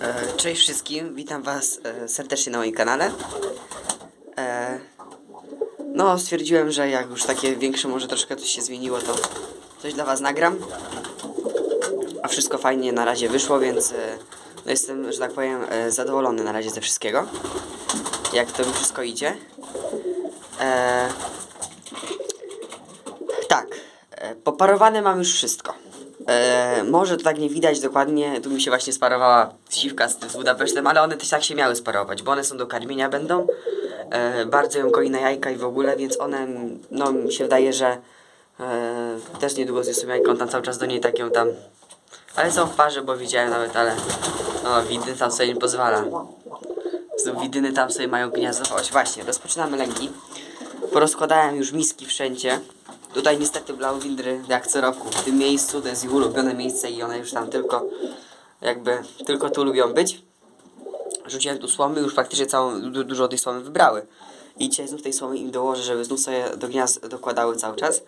E, Cześć wszystkim, witam was e, serdecznie na moim kanale. E, No, stwierdziłem, że jak już takie większe, może troszkę coś się zmieniło, to coś dla was nagram. A wszystko fajnie na razie wyszło, więc no jestem, że tak powiem, zadowolony na razie ze wszystkiego. Jak to mi wszystko idzie. Tak, poparowane mam już wszystko. E, może to tak nie widać dokładnie, tu mi się właśnie sparowała siwka z, z Budapesztem, ale one też tak się miały sparować, bo one są do karmienia będą. E, bardzo ją goi na jajka i w ogóle, więc one, no mi się wydaje, że e, też niedługo zniosą jajka, on tam cały czas do niej tak ją tam... Ale są w parze, bo widziałem nawet, ale no tam sobie nie pozwala. Znów widyny tam sobie mają gniazdować. Właśnie, rozpoczynamy lęki. Porozkładałem już miski wszędzie. Tutaj niestety Blauwindry, jak co roku, w tym miejscu, to jest ich ulubione miejsce i one już tam tylko, jakby, tylko tu lubią być. Rzuciłem tu słomy, już praktycznie całą, du dużo tej słomy wybrały. I dzisiaj znów tej słomy im dołożę, żeby znów sobie do gniazd dokładały cały czas.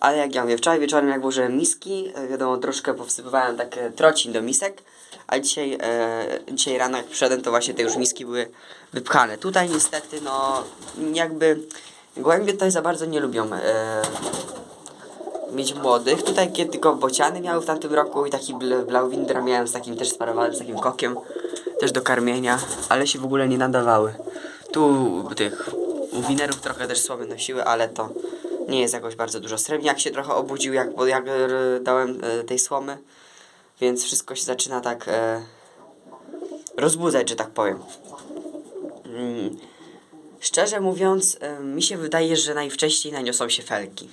Ale jak ja mówię, wczoraj wieczorem jak włożyłem miski, e, wiadomo, troszkę powsypywałem tak e, trocin do misek, a dzisiaj, e, dzisiaj rano jak przyszedłem, to właśnie te już miski były wypchane. Tutaj niestety, no, jakby gołębie tutaj za bardzo nie lubią e, mieć młodych. Tutaj kiedy tylko bociany miały w tamtym roku i taki bl- Blauwindra miałem z takim też sparowanym, z takim kokiem, też do karmienia, ale się w ogóle nie nadawały. Tu tych winerów trochę też słomy nosiły, ale to nie jest jakoś bardzo dużo. Srebrniak się trochę obudził, jak, jak e, dałem e, tej słomy, więc wszystko się zaczyna tak e, rozbudzać, że tak powiem. Mm. Szczerze mówiąc, e, mi się wydaje, że najwcześniej naniosą się felki.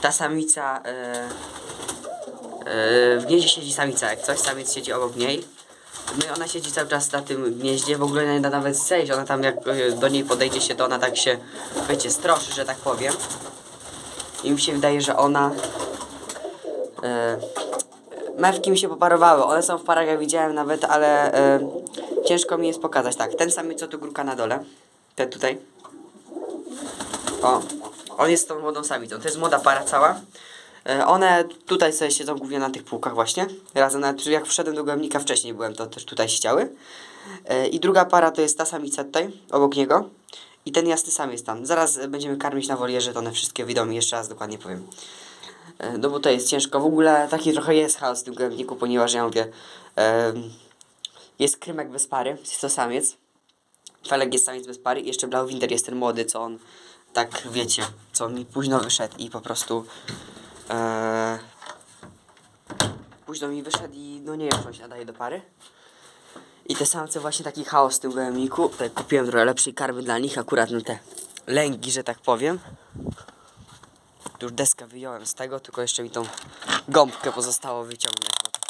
Ta samica e, e, w gnieździe siedzi samica, jak coś, samiec siedzi obok niej. No i ona siedzi cały czas na tym gnieździe, w ogóle nie da nawet zejść. Ona tam jak do niej podejdzie się, to ona tak się, wiecie, stroszy, że tak powiem. I mi się wydaje, że ona... Mewki mi się poparowały. One są w parach, jak widziałem nawet, ale ciężko mi jest pokazać. Tak, ten samiec, co tu gruka na dole. Ten tutaj. O, on jest tą młodą samicą. To jest młoda para cała. E, One tutaj sobie siedzą głównie na tych półkach właśnie. Razem nawet jak wszedłem do głębnika wcześniej byłem, to też tutaj siedziały. E, I druga para to jest ta samica tutaj, obok niego. I ten jasny samiec tam. Zaraz będziemy karmić na wolierze, to one wszystkie wyjdą i jeszcze raz dokładnie powiem. E, No bo to jest ciężko. W ogóle taki trochę jest chaos w tym głębniku, ponieważ ja mówię, jest krymek bez pary, jest to samiec. Felek jest samiec bez pary i jeszcze Blauwinder jest ten młody, co on tak wiecie, co on mi późno wyszedł i po prostu e, późno mi wyszedł i no nie wiem, czy on się nadaje do pary. I te samce właśnie taki chaos w tym gołębniku. Tutaj kupiłem trochę lepszej karmy dla nich, akurat na te lęgi, że tak powiem. Tu już deskę wyjąłem z tego, tylko jeszcze mi tą gąbkę pozostało wyciągnąć. bo to-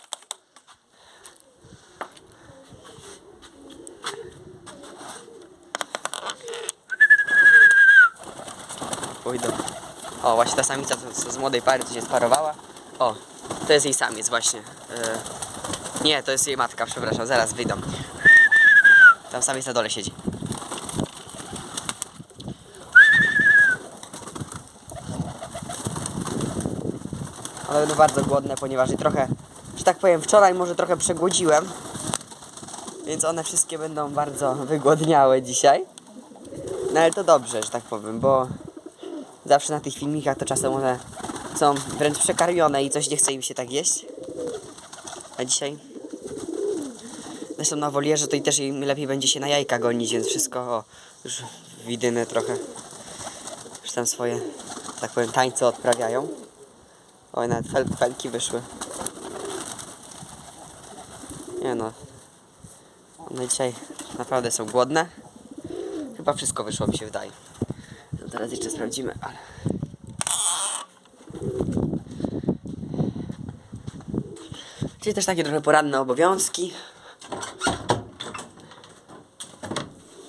Pójdą. O, właśnie ta samica co z młodej pary, co się sparowała. O, to jest jej samiec właśnie. E, nie, to jest jej matka, przepraszam, zaraz wyjdą. Tam samiec na dole siedzi. One będą bardzo głodne, ponieważ je trochę, że tak powiem, wczoraj może trochę przegłodziłem. Więc one wszystkie będą bardzo wygłodniałe dzisiaj. No ale to dobrze, że tak powiem, bo zawsze na tych filmikach to czasem one są wręcz przekarmione i coś nie chce im się tak jeść. A dzisiaj zresztą na wolierze to i też im lepiej będzie się na jajka gonić, więc wszystko o, już widymy trochę już tam swoje, tak powiem, tańce odprawiają. Oj, nawet fel, felki wyszły. Nie no. One dzisiaj naprawdę są głodne. Chyba wszystko wyszło, mi się wydaje. Teraz jeszcze sprawdzimy, ale... Czyli też takie trochę poranne obowiązki.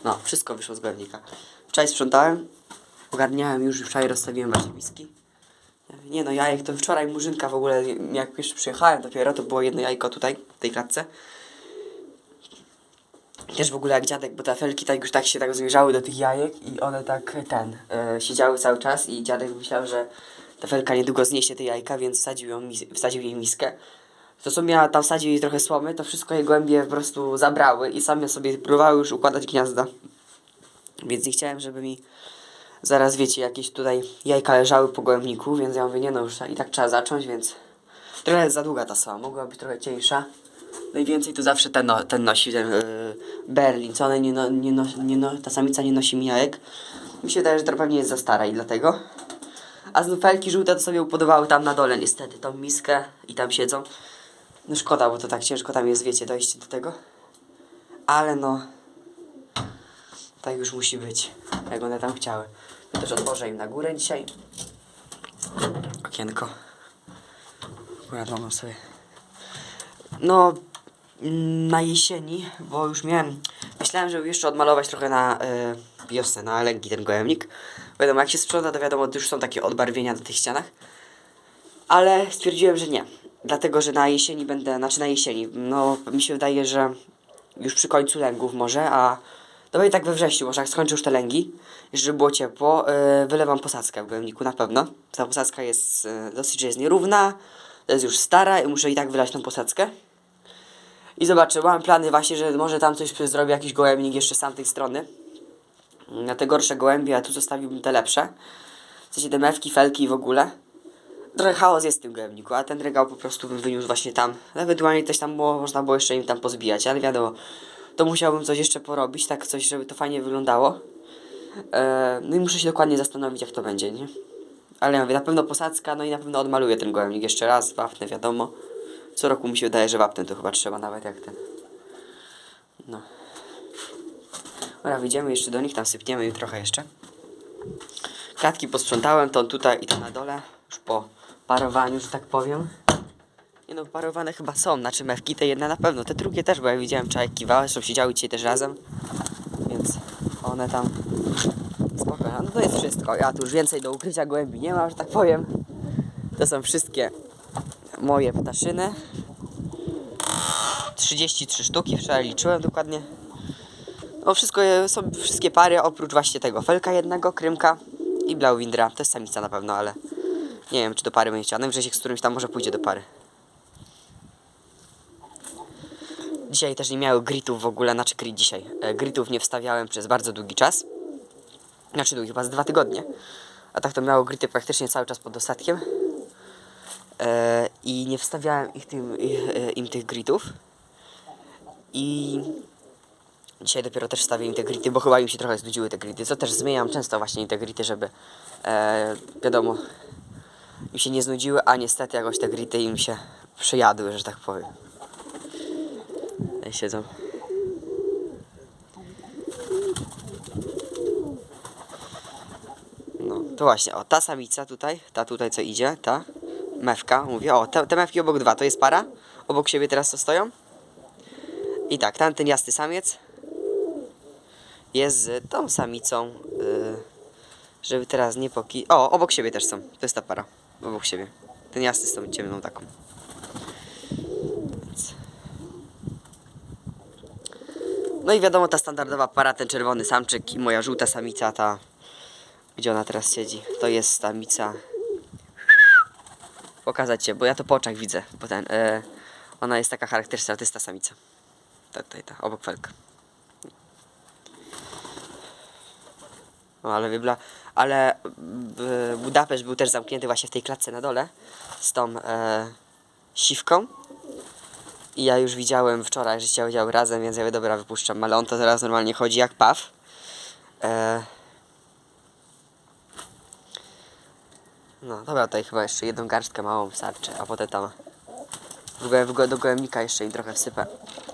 No, wszystko wyszło z głębnika. Wczoraj sprzątałem, ogarniałem już, wczoraj rozstawiłem właśnie miski. Nie no, jajek to wczoraj murzynka w ogóle, jak już przyjechałem dopiero, to było jedno jajko tutaj, w tej klatce. Też w ogóle jak dziadek, bo te felki tak już tak się tak zmierzały do tych jajek i one tak ten, e, siedziały cały czas i dziadek myślał, że ta felka niedługo zniesie te jajka, więc wsadził, ją, wsadził jej miskę. to co miała tam wsadzić trochę słomy, to wszystko jej gołębie po prostu zabrały i same sobie próbowały już układać gniazda. Więc nie chciałem, żeby mi zaraz, wiecie, jakieś tutaj jajka leżały po gołębniku, więc ja mówię, nie no, już i tak trzeba zacząć, więc trochę za długa ta słoma, mogła być trochę cieńsza. Najwięcej to zawsze ten, no, ten nosi, ten yy, Berlin, co one nie, no, nie, no, nie no, ta samica nie nosi mi jajek. Mi się wydaje, że to pewnie jest za stara i dlatego. A felki żółte to sobie upodobały tam na dole niestety, tą miskę i tam siedzą. No szkoda, bo to tak ciężko tam jest, wiecie, dojść do tego. Ale no, tak już musi być, jak one tam chciały. To też otworzę im na górę dzisiaj. Okienko. Akurat mogą sobie. No, na jesieni, bo już miałem. Myślałem, żeby jeszcze odmalować trochę na e, wiosnę, na lęgi ten gołębnik. Wiadomo, jak się sprząta, to wiadomo, już są takie odbarwienia na tych ścianach. Ale stwierdziłem, że nie. Dlatego, że na jesieni będę, znaczy na jesieni, no mi się wydaje, że już przy końcu lęgów może, a to będzie tak we wrześniu, może jak skończę już te lęgi, żeby było ciepło, yy, wylewam posadzkę w gołębniku na pewno. Ta posadzka jest yy, dosyć, że jest nierówna, to jest już stara i muszę i tak wylać tą posadzkę. I zobaczę, mam plany właśnie, że może tam coś zrobię, jakiś gołębnik jeszcze z tamtej strony. Na te gorsze gołębie, a tu zostawiłbym te lepsze. W sensie te mewki, felki i w ogóle. Trochę chaos jest w tym gołębniku, a ten regał po prostu bym wyniósł właśnie tam. Ewentualnie też tam było, można było jeszcze im tam pozbijać, ale wiadomo, to musiałbym coś jeszcze porobić, tak coś, żeby to fajnie wyglądało. Eee, no i muszę się dokładnie zastanowić, jak to będzie, nie? Ale ja mówię, na pewno posadzka, no i na pewno odmaluję ten gołębnik jeszcze raz, wapnę, wiadomo. Co roku mi się wydaje, że wapnem to chyba trzeba nawet jak ten. No. Dobra, wyjdziemy jeszcze do nich, tam sypniemy im trochę jeszcze. Klatki posprzątałem, to tutaj i to na dole, już po parowaniu, że tak powiem. Nie no, parowane chyba są, znaczy mewki te jedne na pewno, te drugie też, bo ja widziałem czajek kiwały, zresztą siedziały dzisiaj też razem, więc one tam spokojnie, no to jest wszystko, ja tu już więcej do ukrycia gołębi nie mam, że tak powiem. To są wszystkie moje ptaszyny. 33 sztuki, wczoraj liczyłem dokładnie. No wszystko są wszystkie pary oprócz właśnie tego felka jednego, krymka i blauwindra. To jest samica na pewno, ale nie wiem czy do pary będzie chciała. Najwyżej się z którymś tam może pójdzie do pary. Dzisiaj też nie miały gritów w ogóle, znaczy grit dzisiaj. E, gritów nie wstawiałem przez bardzo długi czas. Znaczy długi, chyba z dwa tygodnie. A tak to miało grity praktycznie cały czas pod ostatkiem. E, I nie wstawiałem ich tym, ich, e, im tych gritów. I dzisiaj dopiero też wstawię im te grity, bo chyba im się trochę znudziły te grity. Co też zmieniam często właśnie te grity, żeby e, wiadomo im się nie znudziły, a niestety jakoś te grity im się przejadły, że tak powiem. Siedzą. No, to właśnie, o, ta samica tutaj, ta tutaj co idzie, ta mewka, mówię, o, te, te mewki obok dwa, to jest para, obok siebie teraz to stoją. I tak, tamten jasny samiec jest z tą samicą, yy, żeby teraz nie poki... O, obok siebie też są, to jest ta para, obok siebie. Ten jasny z tą ciemną taką. No i wiadomo, ta standardowa para, ten czerwony samczyk i moja żółta samica, ta gdzie ona teraz siedzi. To jest samica. Pokazać cię, bo ja to po oczach widzę, bo ten, e, ona jest taka charakterystyczna, to jest ta samica. Ta, tutaj, ta, obok felka. No ale wybla, ale b, Budapeszt był też zamknięty właśnie w tej klatce na dole z tą e, siwką. I ja już widziałem wczoraj, że siedziały razem, więc ja mówię, dobra, wypuszczam, ale on to teraz normalnie chodzi jak paw. E, No dobra, tutaj chyba jeszcze jedną garstkę małą wystarczy, a potem tam w do gołębnika jeszcze im trochę wsypę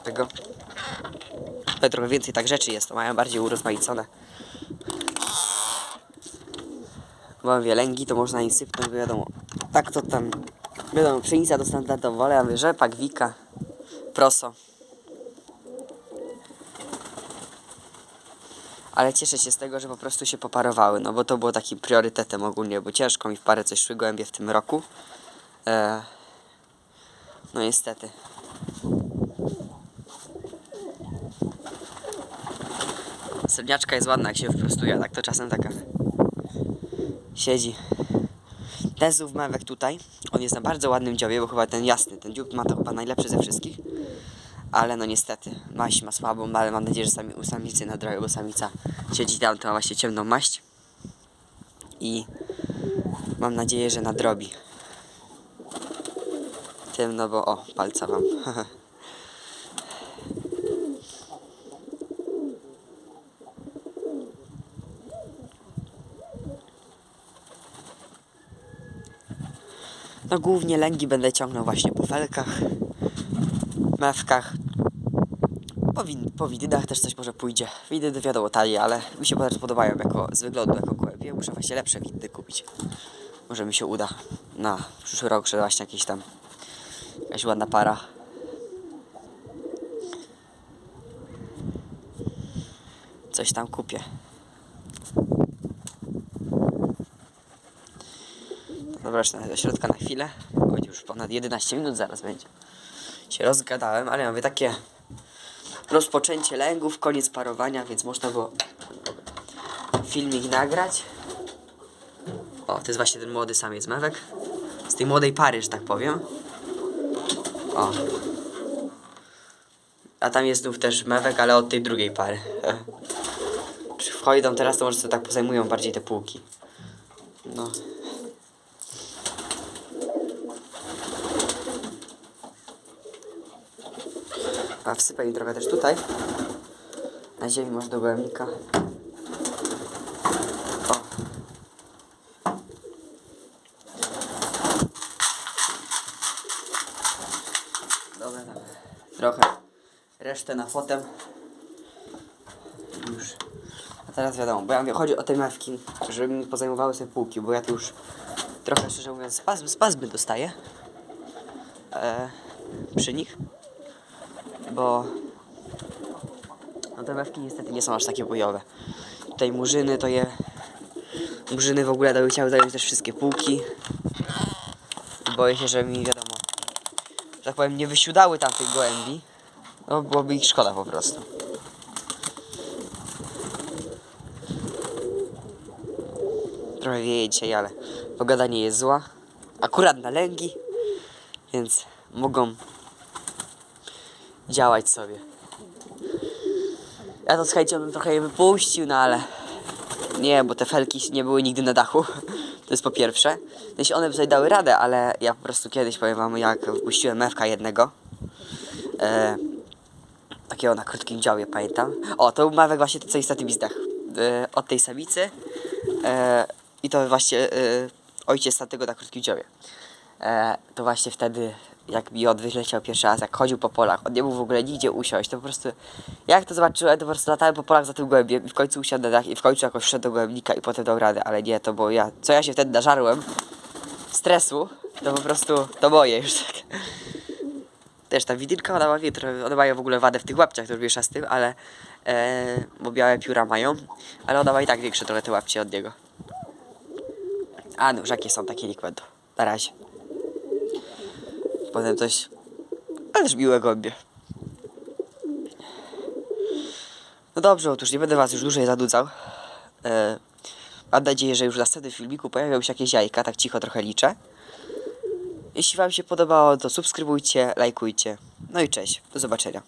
tego. Tutaj trochę więcej tak rzeczy jest, to mają bardziej urozmaicone. Mam wielęgi, to można im sypnąć, bo wiadomo, tak to tam, wiadomo, pszenica to standardowo, ale ja rzepak, wika, proso. Ale cieszę się z tego, że po prostu się poparowały, no bo to było takim priorytetem ogólnie, bo ciężko mi w parę coś szły gołębie w tym roku. E, no niestety. Srebrniaczka jest ładna, jak się wyprostuje, tak to czasem taka siedzi. Tezów mewek tutaj. On jest na bardzo ładnym dziobie, bo chyba ten jasny, ten dziób ma to chyba najlepszy ze wszystkich. Ale no niestety, maść ma słabą, ale mam nadzieję, że sami, u samicy nadrobią, bo samica siedzi tam, to ma właśnie ciemną maść. I mam nadzieję, że nadrobi. Tym, no bo o, palca wam. No głównie lęgi będę ciągnął właśnie po felkach, mewkach. Po, win- po widydach też coś może pójdzie. Widydy wiadomo talie, ale mi się bardzo podobają jako, z wyglądu jako gołębie. Muszę właśnie lepsze widydy kupić. Może mi się uda na przyszły rok, że właśnie jakieś tam jakaś ładna para. Coś tam kupię. Dobra, jeszcze do środka na chwilę. Chodź już ponad 11 minut zaraz będzie. Się rozgadałem, ale ja mówię takie rozpoczęcie lęgów, koniec parowania, więc można było filmik nagrać. O, to jest właśnie ten młody samiec mewek. Z tej młodej pary, że tak powiem. O. A tam jest znów też mewek, ale od tej drugiej pary. Czy wchodzą teraz, to może sobie tak pozajmują bardziej te półki. No. A wsypę im trochę też tutaj. Na ziemi może do gołębnika. O. Dobra, dobra. Trochę resztę na potem. Już. A teraz wiadomo, bo ja mówię, chodzi o te mewki, żeby mi pozajmowały sobie półki, bo ja tu już trochę szczerze mówiąc spazmy, spazmy dostaję e, przy nich bo no te mewki niestety nie są aż takie bojowe. Tutaj murzyny to je... Murzyny w ogóle by chciały zająć też wszystkie półki. Boję się, że mi wiadomo, że tak powiem, nie wysiudały tamtych gołębi. No byłoby ich szkoda po prostu. Trochę wieje dzisiaj, ale pogoda nie jest zła. Akurat na lęgi, więc mogą działać sobie. Ja to z bym trochę je wypuścił, no ale nie, bo te felki nie były nigdy na dachu. To jest po pierwsze. Jeśli one by sobie dały radę, ale ja po prostu kiedyś powiem wam, jak wypuściłem mewka jednego. E, takiego na krótkim działie, pamiętam. O, to był mewek właśnie to, co jest na tym izdach. E, od tej samicy. E, I to właśnie e, ojciec na tego na krótkim działie. E, to właśnie wtedy, jak mi on wyleciał pierwszy raz, jak chodził po polach, on nie mógł w ogóle nigdzie usiąść, to po prostu, jak to zobaczyłem, to po prostu latałem po polach za tym gołębiem i w końcu usiadł na dach i w końcu jakoś wszedł do gołębnika i potem dał radę, ale nie, to bo ja, co ja się wtedy nażarłem, stresu, to po prostu, to boję już tak. Też ta widynka, ona ma, one mają w ogóle wadę w tych łapciach, to już z tym, ale, e, bo białe pióra mają, ale ona ma i tak większe trochę te łapcie od niego. A no, jakie są takie likwedy. Na razie. Potem coś. Ale też miłe gołębie. No dobrze, otóż nie będę was już dłużej zanudzał. E, mam nadzieję, że już w następnym filmiku pojawią się jakieś jajka, tak cicho trochę liczę. Jeśli wam się podobało, to subskrybujcie, lajkujcie. No i cześć, do zobaczenia.